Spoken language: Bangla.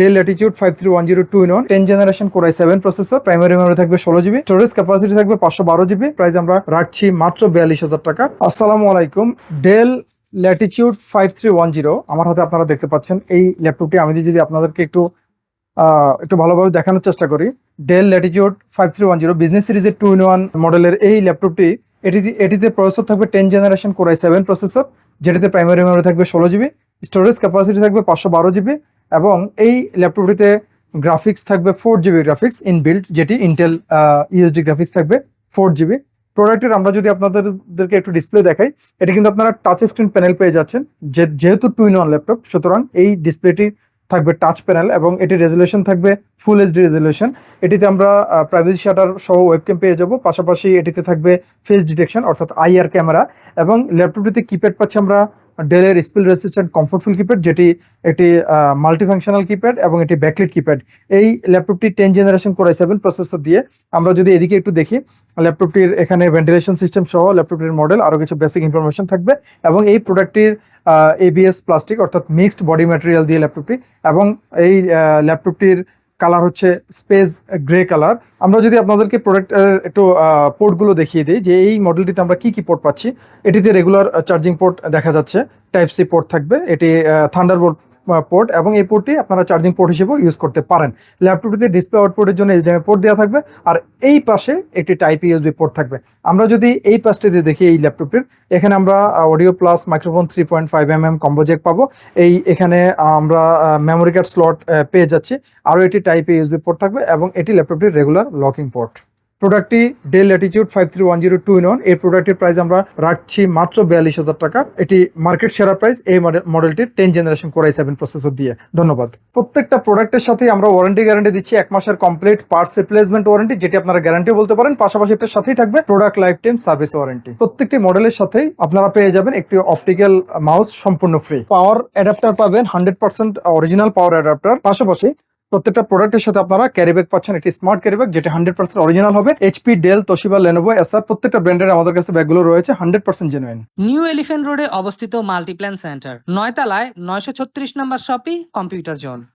Dell latitude five three one zero two in one ten generation core i seven processor primary memory থাকবে ষোলো জিবি স্টোরেজ ক্যাপাসিটি থাকবে পাঁচশো বারো জিবি প্রাইস আমরা রাখছি মাত্র বিয়াল্লিশ হাজার টাকা। আসসালামু আলাইকুম Dell latitude five three one zero আমার হাতে আপনারা দেখতে পাচ্ছেন এই ল্যাপটপটি আমি যদি আপনাদেরকে একটু একটু ভালোভাবে দেখানোর চেষ্টা করি Dell latitude five three one zero business সিরিজের টু ইন ওয়ান মডেলের এই ল্যাপটপটি এটি এটিতে প্রসেসর থাকবে ten generation core i seven processor যেটিতে প্রাইমারি মেমোরি থাকবে ষোলো জিবি স্টোরেজ ক্যাপাসিটি থাকবে পাঁচশো বারো জিবি এবং এই ল্যাপটপটিতে গ্রাফিক্স থাকবে ফোর জিবি গ্রাফিক্স ইনবিল্ড যেটি ইন্টেল ইউএসডি গ্রাফিক্স থাকবে ফোর জিবি প্রোডাক্টের আমরা যদি আপনাদেরকে একটু ডিসপ্লে দেখাই, এটা কিন্তু আপনারা টাচ স্ক্রিন প্যানেল পেয়ে যাচ্ছেন, যে, যেহেতু টু ইন ওয়ান ল্যাপটপ সুতরাং এই ডিসপ্লেটি থাকবে টাচ প্যানেল এবং এটি রেজলিউশন থাকবে ফুল এইচডি রেজলিউশন এটিতে আমরা প্রাইভেসি শাটার সহ ওয়েবক্যাম পেয়ে যাব, পাশাপাশি এটিতে থাকবে ফেস ডিটেকশন অর্থাৎ আইআর ক্যামেরা এবং ল্যাপটপটিতে কিপ্যাড পাচ্ছি আমরা ডেলের স্পিল রেসিস্ট্যান্ট কমফোর্টফুল কিপ্যাড যেটি একটি মাল্টিফাংশনাল কিপ্যাড এবং এটি ব্যাকলিট কিপ্যাড এই ল্যাপটপটি ten generation core i seven processor দিয়ে আমরা যদি এদিকে একটু দেখি ল্যাপটপটির এখানে ভেন্টিলেশন সিস্টেম সহ ল্যাপটপটির মডেল আরও কিছু বেসিক ইনফরমেশন থাকবে এবং এই প্রোডাক্টটির এবিএস প্লাস্টিক অর্থাৎ মিক্সড বডি ম্যাটেরিয়াল দিয়ে ল্যাপটপটি এবং এই ল্যাপটপটির কালার হচ্ছে স্পেস গ্রে কালার। আমরা যদি আপনাদেরকে প্রোডাক্টের একটু পোর্টগুলো দেখিয়ে দিই, যে এই মডেলটিতে আমরা কি কি পোর্ট পাচ্ছি, এটিতে রেগুলার চার্জিং পোর্ট দেখা যাচ্ছে টাইপ সি পোর্ট থাকবে, এটি থান্ডারবোল্ট পোর্ট এবং এই পোর্টটি আপনারা চার্জিং পোর্ট হিসেবেও ইউজ করতে পারেন। ল্যাপটপটিতে ডিসপ্লে আউটপুটের জন্য এইচডিএমআই পোর্ট দেওয়া থাকবে আর এই পাশে একটি টাইপ ইউএসবি পোর্ট থাকবে। আমরা যদি এই পাশটিতে দেখি এই ল্যাপটপটির এখানে আমরা audio plus microphone three point five M M combo jack পাবো। এই এখানে আমরা মেমোরি কার্ড স্লট পেয়ে যাচ্ছি। আরও এটি টাইপ ইউএসবি পোর্ট থাকবে এবং এটি ল্যাপটপটির রেগুলার লকিং পোর্ট প্রোডাক্টটি Dell latitude five three one zero two in এই প্রোডাক্টের প্রাইস আমরা রাখছি মাত্র বিয়াল্লিশ হাজার টাকা। এটি মার্কেট সেরা প্রাইস এই model মডেলটির ten generation core i seven processor দিয়ে। ধন্যবাদ। প্রত্যেকটা প্রোডাক্টের সাথে আমরা ওয়ারেন্টি গ্যারান্টি দিচ্ছি। এক মাসের কমপ্লিট পার্টস রিপ্লেসমেন্ট ওয়ারেন্টি যেটি আপনারা গ্যারান্টি বলতে পারেন। পাশাপাশি এটার সাথেই থাকবে product life time service warranty প্রত্যেকটি মডেলের সাথেই আপনারা পেয়ে যাবেন একটি অপটিক্যাল মাউস সম্পূর্ণ ফ্রি পাওয়ার অ্যাডাপ্টার পাবেন। Hundred percent original power adapter পাশাপাশি প্রত্যেকটা প্রোডাক্টের সাথে আপনারা ক্যারি ব্যাগ পাচ্ছেন, একটি স্মার্ট ক্যারি ব্যাগ যেটা হান্ড্রেড পার্সেন্ট অরিজিনাল হবে HP Dell Toshiba Lenovo SR প্রত্যেকটা ব্র্যান্ডের আমাদের কাছে ব্যাগগুলো রয়েছে hundred percent genuine new elephant রোডে অবস্থিত মাল্টিপ্ল্যান সেন্টার নয়তলায় নয়শো ছত্রিশ নম্বর শপি কম্পিউটার জোন